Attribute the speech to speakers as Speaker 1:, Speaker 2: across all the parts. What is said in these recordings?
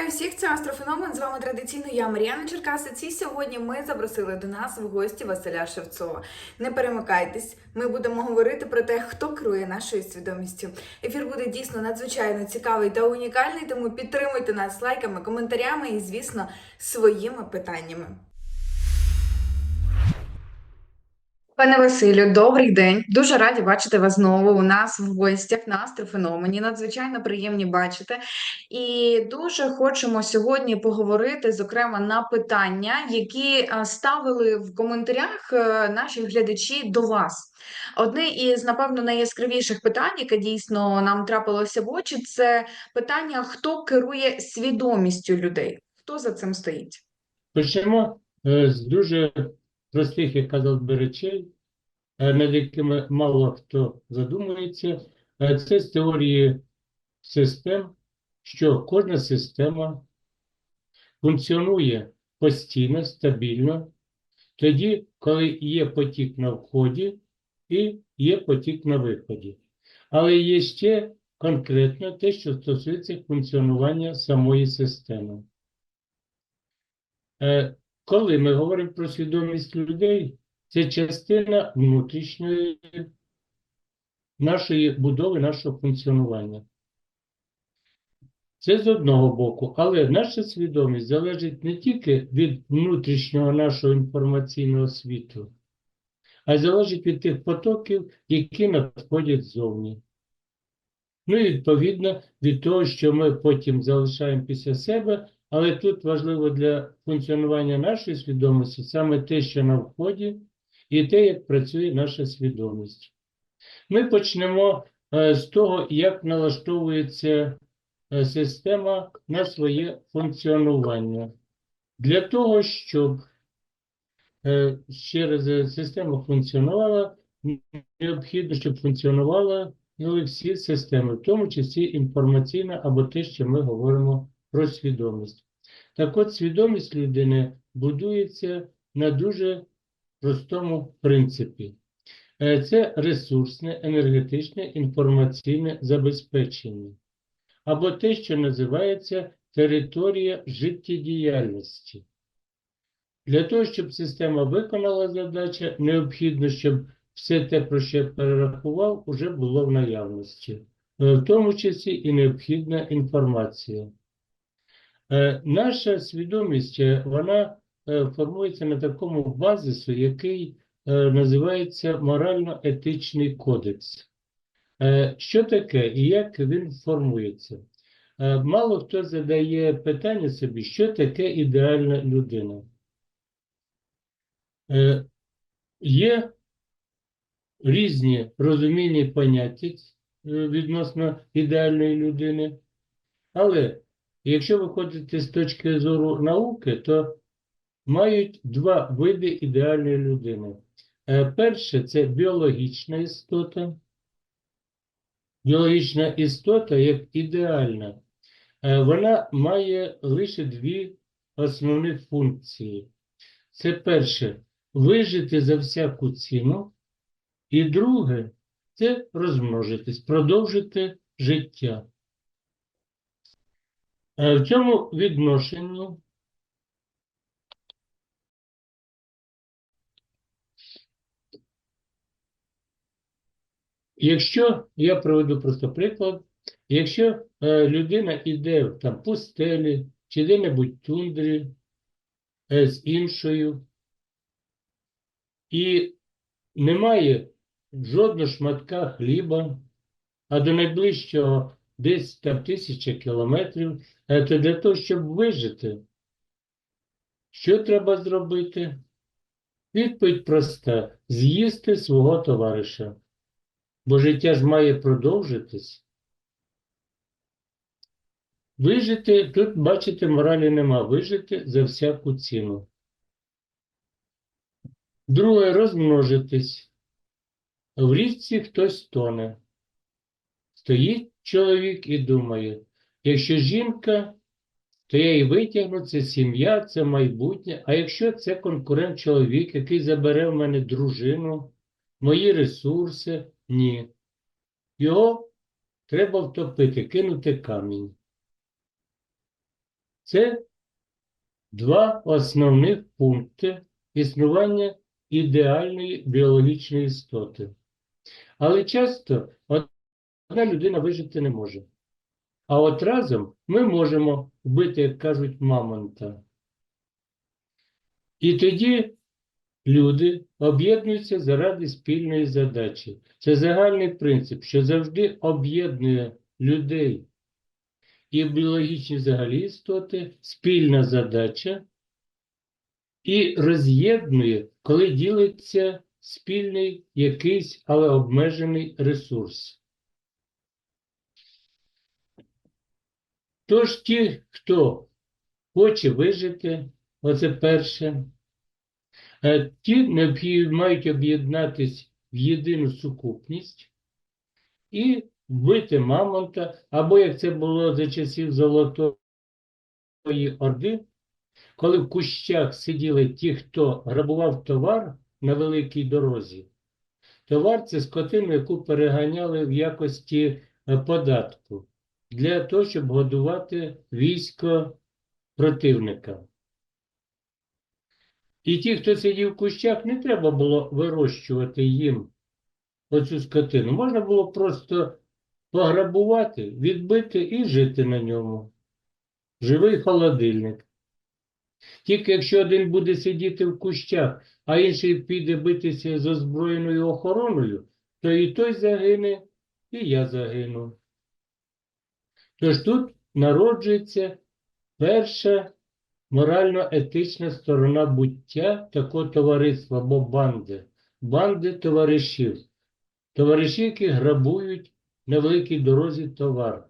Speaker 1: Вітаю всіх, це Астрофеномен. З вами традиційно я Мар'яна Черкасець. І сьогодні ми запросили до нас в гості Василя Шевцова. Не перемикайтесь, ми будемо говорити про те, хто керує нашою свідомістю. Ефір буде дійсно надзвичайно цікавий та унікальний, тому підтримуйте нас лайками, коментарями і, звісно, своїми питаннями. Пане Василю, добрий день. Дуже раді бачити вас знову у нас в гостях на Астрофеномені. Надзвичайно приємні бачити. І дуже хочемо сьогодні поговорити, зокрема, на питання, які ставили в коментарях е, наші глядачі до вас. Одне із, напевно, найяскравіших питань, яке дійсно нам трапилося в очі, це питання: хто керує свідомістю людей? Хто за цим стоїть?
Speaker 2: Почнемо е, з дуже простих, як казав би, речей, е, над якими мало хто задумується. Е, Це з теорії систем, що кожна система функціонує постійно, стабільно, тоді, коли є потік на вході і є потік на виході. Але є ще конкретно те, що стосується функціонування самої системи. Е, Коли ми говоримо про свідомість людей, це частина внутрішньої нашої будови, нашого функціонування. Це з одного боку, але наша свідомість залежить не тільки від внутрішнього нашого інформаційного світу, а й залежить від тих потоків, які надходять ззовні. Ну і відповідно від того, що ми потім залишаємо після себе, але тут важливо для функціонування нашої свідомості саме те, що на вході, і те, як працює наша свідомість. Ми почнемо е, з того, як налаштовується е, система на своє функціонування. Для того, щоб е, ще раз система функціонувала, необхідно, щоб функціонувала ну, всі системи, в тому числі інформаційна або те, що ми говоримо про свідомість. Так от, свідомість людини будується на дуже простому принципі. Е, Це ресурсне, енергетичне, інформаційне забезпечення, або те, що називається територія життєдіяльності. Для того, щоб система виконала задачу, необхідно, щоб все те, про що я перерахував, уже було в наявності, Е, в тому числі і необхідна інформація. Е, Наша свідомість, вона формується на такому базису, який е, називається морально-етичний кодекс. Е, Що таке і як він формується? Е, Мало хто задає питання собі, що таке ідеальна людина. Е, Є різні розуміння поняття е, відносно ідеальної людини, але якщо виходити з точки зору науки, то мають два види ідеальної людини. Е, Перше це біологічна істота. Біологічна істота як ідеальна, е, вона має лише дві основні функції. Це перше вижити за всяку ціну, і друге це розмножитись, продовжити життя. Е, В цьому відношенні Якщо я приведу просто приклад, якщо е, людина йде в там пустелі чи де-небудь тундрі е, з іншою, і немає жодного шматка хліба, а до найближчого десь там тисяча кілометрів, е, то для того, щоб вижити, що треба зробити? Відповідь проста: з'їсти свого товариша. Бо життя ж має продовжитись. Вижити, тут, бачите, моралі нема. Вижити за всяку ціну. Друге розмножитись. В річці хтось тоне. Стоїть чоловік і думає, якщо жінка, то я її витягну, це сім'я, це майбутнє. А якщо це конкурент чоловік, який забере в мене дружину, мої ресурси, ні. Його треба втопити, кинути камінь. Це два основних пункти існування ідеальної біологічної істоти. Але часто одна людина вижити не може. А от разом ми можемо вбити, як кажуть, мамонта. І тоді люди об'єднуються заради спільної задачі. Це загальний принцип, що завжди об'єднує людей і біологічні взагалі істоти, спільна задача, і роз'єднує, коли ділиться спільний якийсь, але обмежений ресурс. Тож ті, хто хоче вижити, оце перше, ті необхід- мають об'єднатись в єдину сукупність і вбити мамонта, або як це було за часів Золотої Орди, коли в кущах сиділи ті, хто грабував товар на великій дорозі. Товар це скотину, яку переганяли в якості е, податку для того, щоб годувати військо противника. І ті, хто сидів в кущах, не треба було вирощувати їм оцю скотину. Можна було просто пограбувати, відбити і жити на ньому. Живий холодильник. Тільки якщо один буде сидіти в кущах, а інший піде битися з озброєною охороною, то і той загине, і я загину. Тож тут народжується перша морально-етична сторона буття такого товариства або банди, банди товаришів, товариші, які грабують на великій дорозі товар.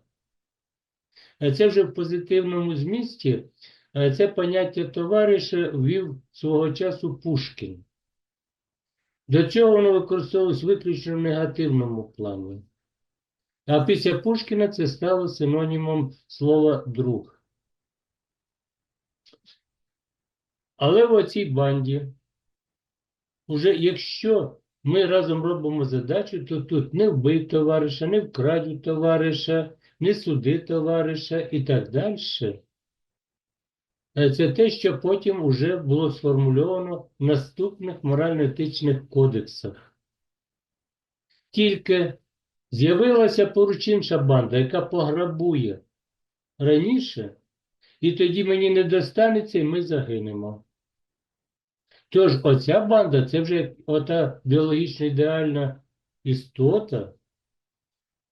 Speaker 2: Це вже в позитивному змісті е, це поняття товариша ввів свого часу Пушкін. До цього воно використовувалось виключно в негативному плані. А після Пушкіна це стало синонімом слова друг. Але в оцій банді, уже якщо ми разом робимо задачу, то тут не вбий товариша, не вкрадь товариша, не суди товариша і так далі. Е, Це те, що потім вже було сформульовано в наступних морально-етичних кодексах. Тільки з'явилася поруч інша банда, яка пограбує раніше, і тоді мені не достанеться, і ми загинемо. Тож оця банда це вже ота біологічно ідеальна істота.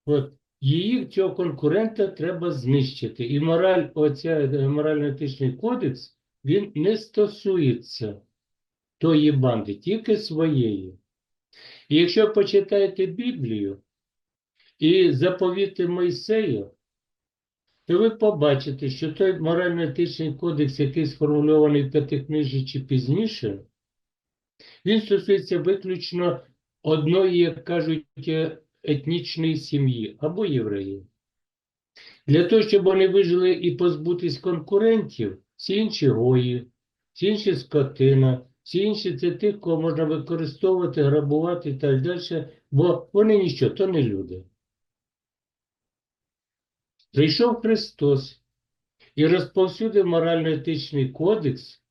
Speaker 2: От її цього конкурента треба знищити. І мораль, оця е, морально-етичний кодекс, він не стосується тої банди, тільки своєї. І якщо почитаєте Біблію і заповіти Мойсея, то ви побачите, що той морально-етичний кодекс, який сформульований в п'ятикнижі чи пізніше, він стосується виключно одної, як кажуть, е, етнічної сім'ї або євреїв. Для того, щоб вони вижили і позбутись конкурентів, всі інші гої, всі інші скотина, всі інші це тих, кого можна використовувати, грабувати і так далі, бо вони ніщо, то не люди. Прийшов Христос і розповсюдив морально-етичний кодекс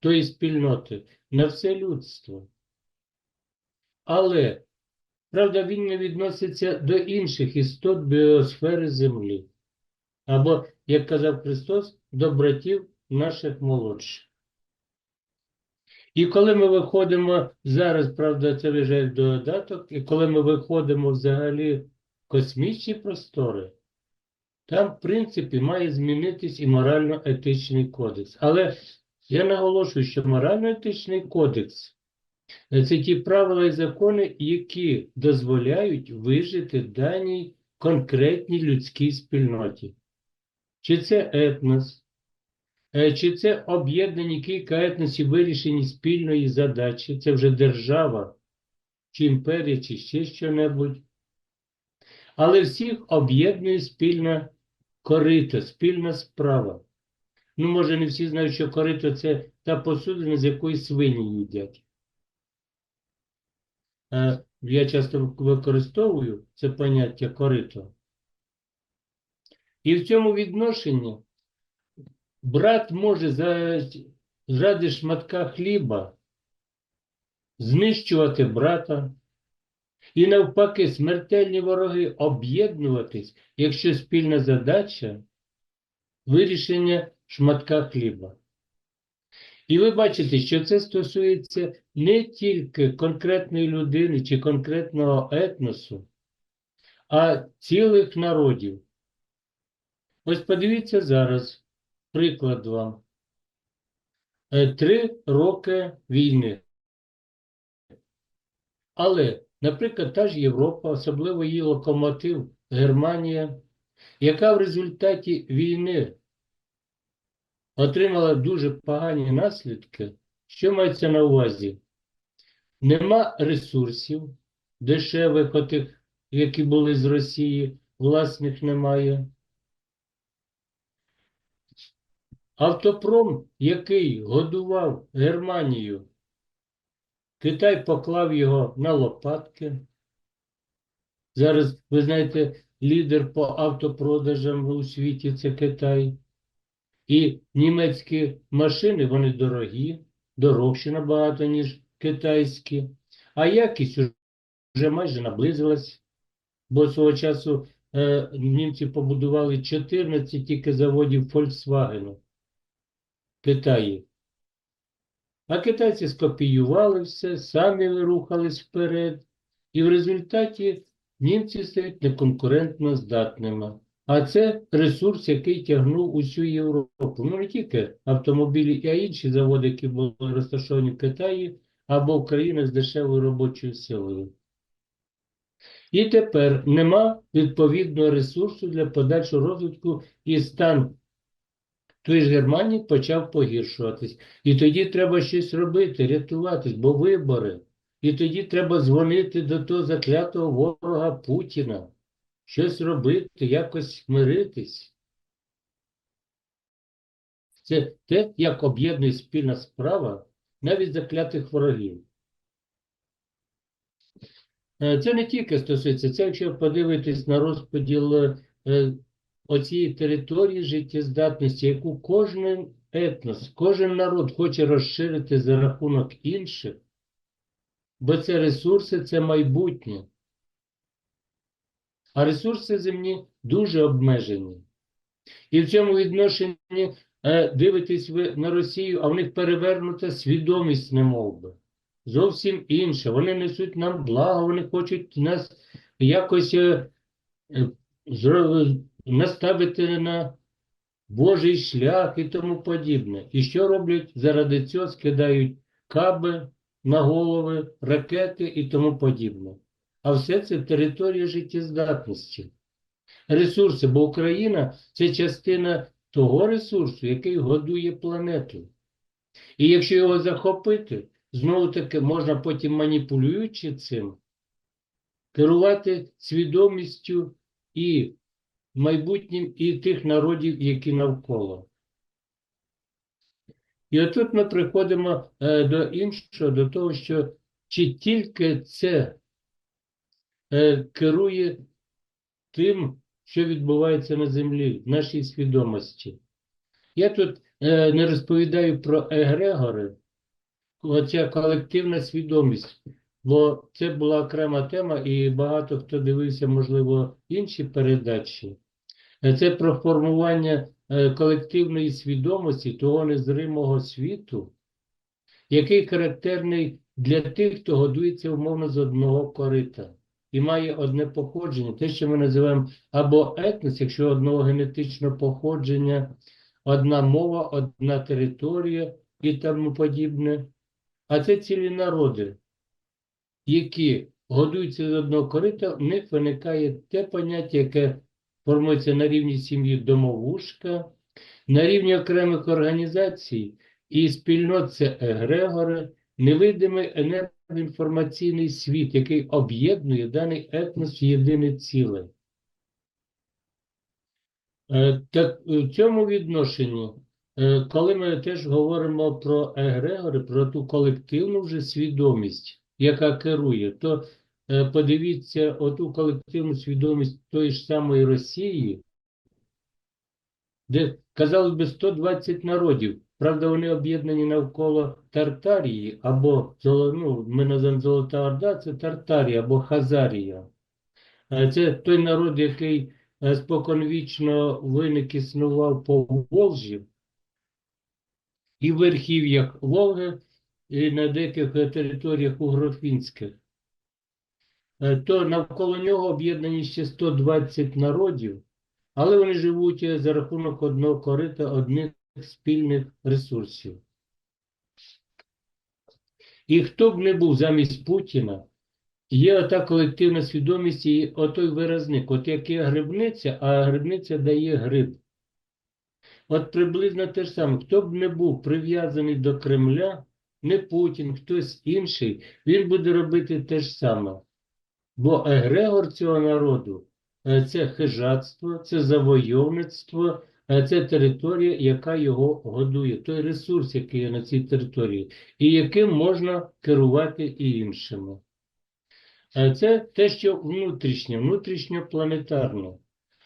Speaker 2: тої спільноти на все людство. Але, правда, він не відноситься до інших істот біосфери Землі. Або, як казав Христос, до братів наших молодших. І коли ми виходимо зараз, правда, це вже додаток, і коли ми виходимо взагалі в космічні простори, там, в принципі, має змінитись і морально-етичний кодекс. Але я наголошую, що морально-етичний кодекс це ті правила і закони, які дозволяють вижити даній конкретній людській спільноті. Чи це етнос, е, чи це об'єднані кілька етносів вирішені спільної задачі, це вже держава, чи імперія, чи ще що-небудь. Але всіх об'єднує спільна корито, спільна справа. Ну, може, не всі знають, що корито це та посудина, з якої свині їдять. Е, Я часто використовую це поняття корито. І в цьому відношенні брат може заради шматка хліба знищувати брата, і навпаки, смертельні вороги об'єднуватись, якщо спільна задача вирішення шматка хліба. І ви бачите, що це стосується не тільки конкретної людини чи конкретного етносу, а цілих народів. Ось подивіться зараз, приклад вам. Е, Три роки війни. Але, наприклад, та ж Європа, особливо її локомотив Германія, яка в результаті війни отримала дуже погані наслідки, що мається на увазі? Нема ресурсів дешевих, отих, які були з Росії, власних немає. Автопром, який годував Германію, Китай поклав його на лопатки. Зараз, ви знаєте, лідер по автопродажам у світі це Китай. І німецькі машини, вони дорогі, дорожчі набагато, ніж китайські. А якість вже майже наблизилась, бо свого часу е, німці побудували 14 тільки заводів Volkswagen в Китаї. А китайці скопіювали все, самі рухались вперед, і в результаті німці стають неконкурентно здатними. А це ресурс, який тягнув усю Європу. Ну не тільки автомобілі, а інші заводи, які були розташовані в Китаї або в країнах з дешевою робочою силою. І тепер нема відповідного ресурсу для подальшого розвитку і стан той ж Германії почав погіршуватись. І тоді треба щось робити, рятуватись, бо вибори. І тоді треба дзвонити до того заклятого ворога Путіна, щось робити, якось миритись. Це те, як об'єднує спільна справа навіть заклятих ворогів. Е, Це не тільки стосується, це якщо подивитись на розподіл е, оцієї території життєздатності, яку кожен етнос, кожен народ хоче розширити за рахунок інших, бо це ресурси, це майбутнє. А ресурси земні дуже обмежені. І в цьому відношенні е, дивитесь ви на Росію, а в них перевернута свідомість немов би. Зовсім інша. Вони несуть нам благо, вони хочуть нас якось е, е, наставити на Божий шлях і тому подібне. І що роблять? Заради цього скидають каби на голови, ракети і тому подібне. А все це територія життєздатності. Ресурси, бо Україна це частина того ресурсу, який годує планету. І якщо його захопити, знову таки можна потім маніпулюючи цим, керувати свідомістю і майбутнім і тих народів, які навколо. І отут ми приходимо е, до іншого, до того, що чи тільки це керує тим, що відбувається на землі, в нашій свідомості. Я тут е, не розповідаю про егрегори, оця колективна свідомість, бо це була окрема тема, і багато хто дивився, можливо, інші передачі. Е, Це про формування е, колективної свідомості того незримого світу, який характерний для тих, хто годується умовно з одного корита і має одне походження, те, що ми називаємо або етнос, якщо одного генетичного походження, одна мова, одна територія і тому подібне. А це цілі народи, які годуються з одного корита, в них виникає те поняття, яке формується на рівні сім'ї домовушка, на рівні окремих організацій і спільнот це егрегори, невидимий енергоінформаційний світ, який об'єднує даний етнос в єдине ціле. Е, Так в цьому відношенні, е, коли ми теж говоримо про егрегори, про ту колективну вже свідомість, яка керує, то е, подивіться оту колективну свідомість тої ж самої Росії, де, казалось би, 120 народів. Правда, вони об'єднані навколо Тартарії, або ну, ми називаємо Золота Орда, це Тартарія або Хазарія. Е, Це той народ, який е, споконвічно виник існував по Волжі і в верхів'ях Волги, і на деяких е, територіях угрофінських. То навколо нього об'єднані ще 120 народів, але вони живуть за рахунок одного корита, одних спільних ресурсів. І хто б не був замість Путіна, є ота колективна свідомість і отой виразник. От як є грибниця, а грибниця дає гриб. От приблизно те ж саме. Хто б не був прив'язаний до Кремля, не Путін, хтось інший, він буде робити те ж саме. Бо егрегор цього народу е, це хижацтво, це завойовництво, це територія, яка його годує, той ресурс, який є на цій території, і яким можна керувати і іншими. Е, Це те, що внутрішнє, внутрішньопланетарне.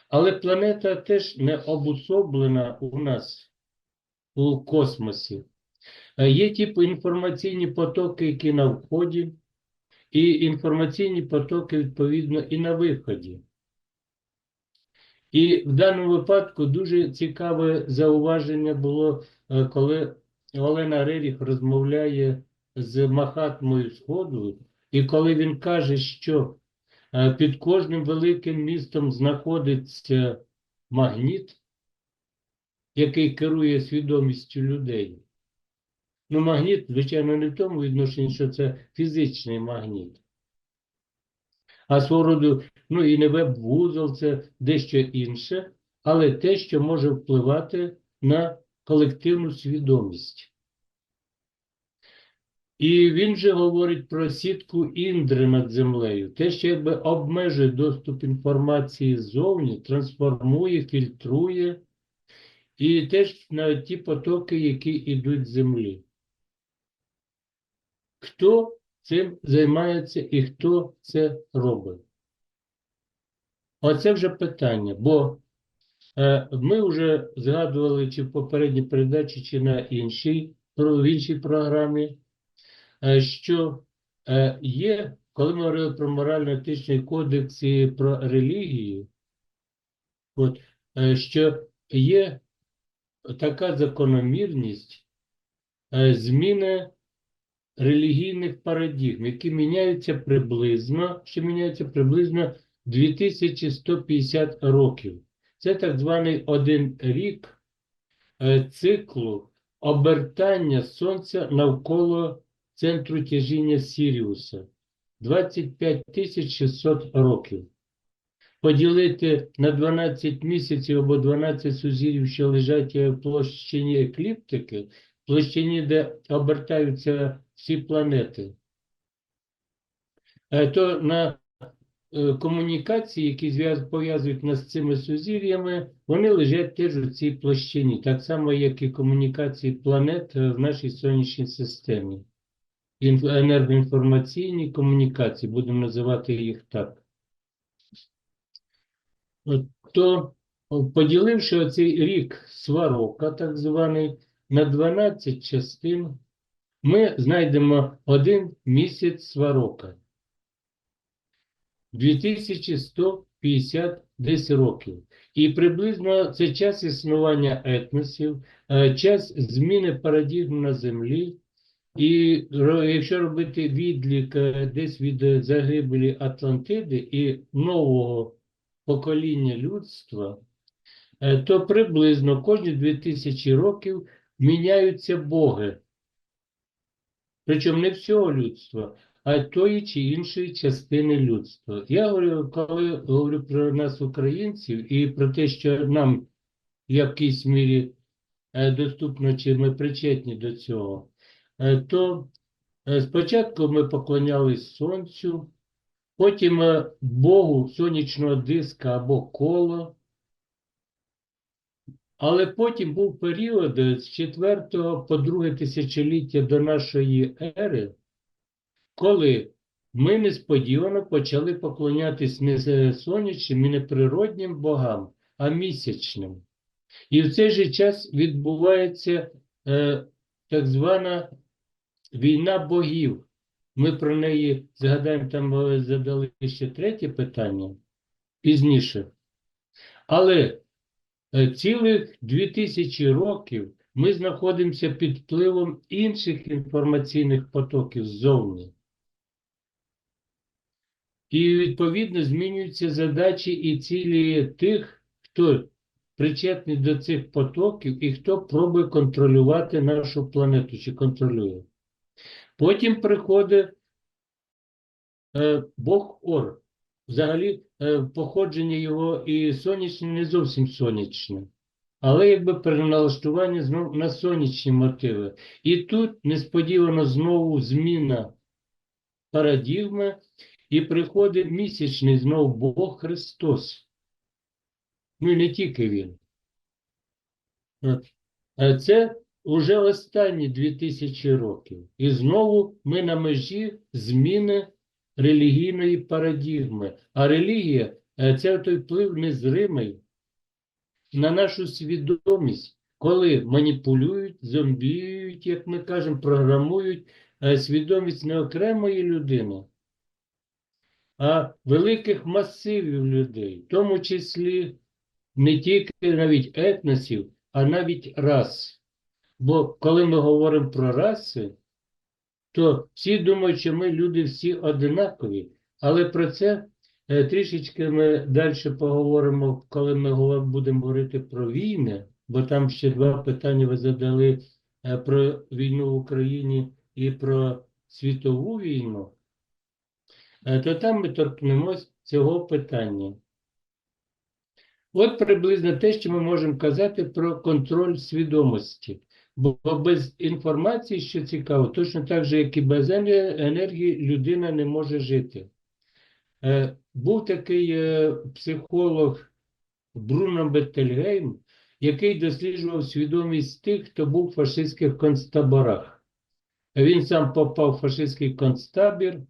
Speaker 2: Але планета теж не обособлена у нас у космосі. Е, Є ті інформаційні потоки, які на вході, і інформаційні потоки, відповідно, і на виході. І в даному випадку дуже цікаве зауваження було, е, коли Олена Реріх розмовляє з Махатмою Сходу, і коли він каже, що е, під кожним великим містом знаходиться магніт, який керує свідомістю людей. Ну, магніт, звичайно, не в тому відношенні, що це фізичний магніт. А свого роду, ну і не веб-вузол, це дещо інше, але те, що може впливати на колективну свідомість. І він же говорить про сітку Індри над землею, те, що якби обмежує доступ інформації ззовні, трансформує, фільтрує, і теж на ті потоки, які йдуть з землі. Хто цим займається і хто це робить? Оце вже питання, бо е, ми вже згадували чи в попередній передачі, чи на іншій, в іншій програмі, е, що е, є, коли ми говорили про морально-етичний кодекс і про релігію, от, е, що є така закономірність е, зміни релігійних парадігм, які міняються приблизно, що міняються приблизно 2150 років. Це так званий один рік е, циклу обертання Сонця навколо центру тяжіння Сіріуса. 25 600 років. Поділити на 12 місяців або 12 сузір'їв, що лежать е, в площині екліптики, площині, де обертаються всі планети, е, то на е, комунікації, які пов'язують нас з цими сузір'ями, вони лежать теж у цій площині, так само, як і комунікації планет е, в нашій сонячній системі. Енергоінформаційні комунікації, будемо називати їх так. То, поділивши оцей рік сварока, так званий, на 12 частин, ми знайдемо один місяць сварока. 2150 десь років. І приблизно це час існування етносів, е, час зміни парадігм на землі. І якщо робити відлік е, десь від загибелі Атлантиди і нового покоління людства, е, то приблизно кожні 2000 років міняються боги. Причому не всього людства, а тої чи іншої частини людства. Я говорю, коли говорю про нас, українців, і про те, що нам в якійсь мірі е, доступно, чи ми причетні до цього, е, то е, спочатку ми поклонялись сонцю, потім Богу сонячного диска або коло. Але потім був період з 4 по 2 тисячоліття до нашої ери, коли ми несподівано почали поклонятись не сонячним і не природнім богам, а місячним. І в цей же час відбувається е, так звана війна богів. Ми про неї згадаємо, там е, задали ще третє питання пізніше. Але цілих дві тисячі років ми знаходимося під впливом інших інформаційних потоків ззовні. І, відповідно, змінюються задачі і цілі тих, хто причетний до цих потоків і хто пробує контролювати нашу планету чи контролює. Потім приходить е, Бог Ор. Взагалі, е, походження його і сонячне не зовсім сонячне, але якби переналаштування знову на сонячні мотиви. І тут несподівано знову зміна парадігми, і приходить місячний знову Бог Христос. Ну і не тільки Він. Е, Це вже останні 2000 років. І знову ми на межі зміни релігійної парадігми. А релігія е, це той вплив незримий на нашу свідомість, коли маніпулюють, зомбіюють, як ми кажемо, програмують е, свідомість не окремої людини, а великих масивів людей, в тому числі не тільки навіть етносів, а навіть рас. Бо коли ми говоримо про раси, то всі думають, що ми люди всі одинакові. Але про це е, трішечки ми далі поговоримо, коли ми будемо говорити про війни, бо там ще два питання ви задали е, про війну в Україні і про світову війну. Е, То там ми торкнемось цього питання. От приблизно те, що ми можемо казати про контроль свідомості. Бо без інформації, що цікаво, точно так же, як і без енергії, людина не може жити. Е, Був такий е, психолог Бруно Беттельгейм, який досліджував свідомість тих, хто був в фашистських концтаборах. Він сам попав в фашистський концтабір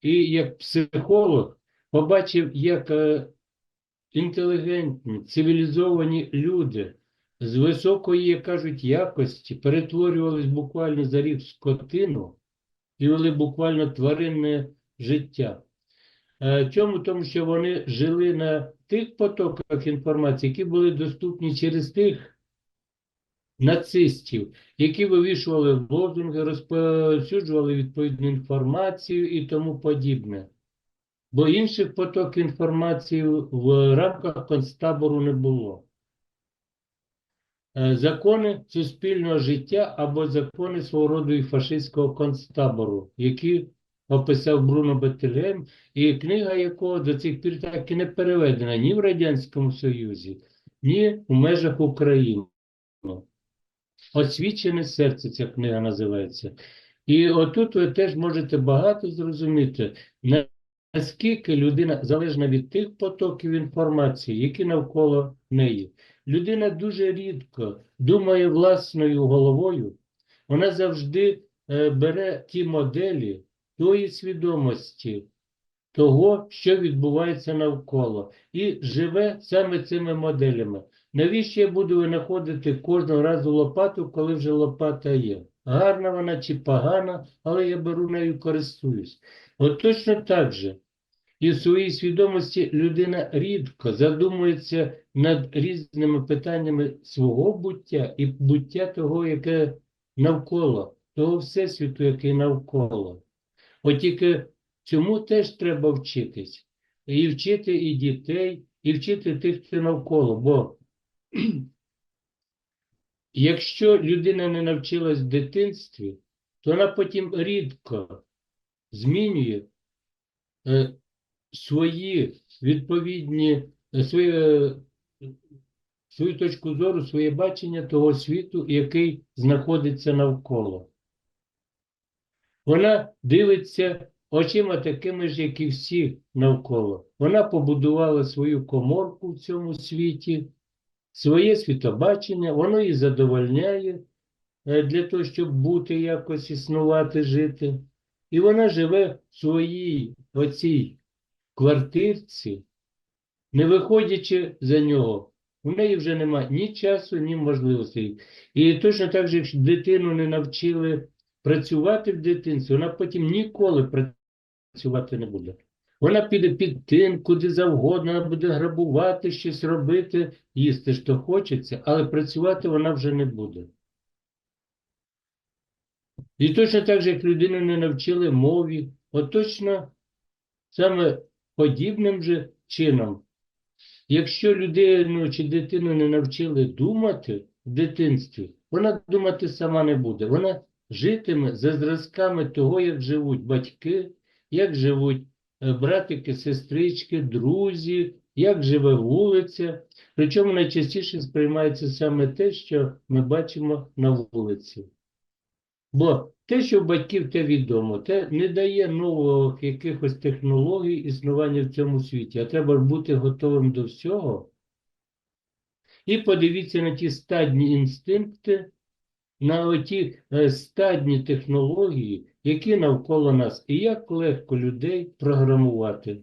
Speaker 2: і як психолог побачив, як е, інтелігентні, цивілізовані люди з високої, як кажуть, якості перетворювались буквально за рік скотину і вели буквально тваринне життя. Е, Чому? Тому що вони жили на тих потоках інформації, які були доступні через тих нацистів, які вивішували лозунги, розповсюджували відповідну інформацію і тому подібне. Бо інших потоків інформації в рамках концтабору не було. Е, Закони суспільного життя або закони свого роду і фашистського концтабору, які описав Бруно Беттельгейм, і книга якого до цих пір так і не переведена ні в Радянському Союзі, ні в межах України. Освічене серце ця книга називається. І отут ви теж можете багато зрозуміти, наскільки людина залежна від тих потоків інформації, які навколо неї. Людина дуже рідко думає власною головою, вона завжди е, бере ті моделі тої свідомості, того, що відбувається навколо, і живе саме цими моделями. Навіщо я буду винаходити кожного разу лопату, коли вже лопата є? Гарна вона чи погана, але я беру нею користуюсь. От точно так же. І в своїй свідомості людина рідко задумується над різними питаннями свого буття і буття того, яке навколо, того всесвіту, який навколо. От тільки цьому теж треба вчитись. І вчити і дітей, і вчити тих, хто навколо. Бо якщо людина не навчилась в дитинстві, то вона потім рідко змінює е, свої відповідні, е, свої, е, свою точку зору, своє бачення того світу, який знаходиться навколо. Вона дивиться очима такими ж, як і всі навколо. Вона побудувала свою коморку в цьому світі, своє світобачення, воно її задовольняє е, для того, щоб бути якось існувати, жити. І вона живе в своїй оцій квартирці, не виходячи за нього, у неї вже немає ні часу, ні можливостей. І точно так же, якщо дитину не навчили працювати в дитинстві, вона потім ніколи працювати не буде. Вона піде під тин, куди завгодно, вона буде грабувати, щось робити, їсти що хочеться, але працювати вона вже не буде. І точно так же, як людину не навчили мові, от точно саме подібним же чином. Якщо людину чи дитину не навчили думати в дитинстві, вона думати сама не буде. Вона житиме за зразками того, як живуть батьки, як живуть братики, сестрички, друзі, як живе вулиця. Причому найчастіше сприймається саме те, що ми бачимо на вулиці. Бо те, що батьків те відомо, те не дає нових якихось технологій існування в цьому світі, а треба бути готовим до всього. І подивіться на ті стадні інстинкти, на оті е, стадні технології, які навколо нас, і як легко людей програмувати.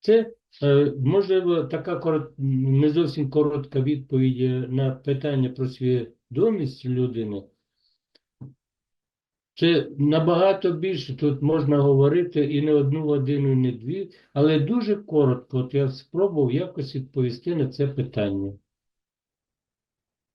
Speaker 2: Це, е, можливо, така не зовсім коротка відповідь е, на питання про свідомість людини. Це набагато більше тут можна говорити і не одну годину, і не дві, але дуже коротко. От я спробував якось відповісти на це питання.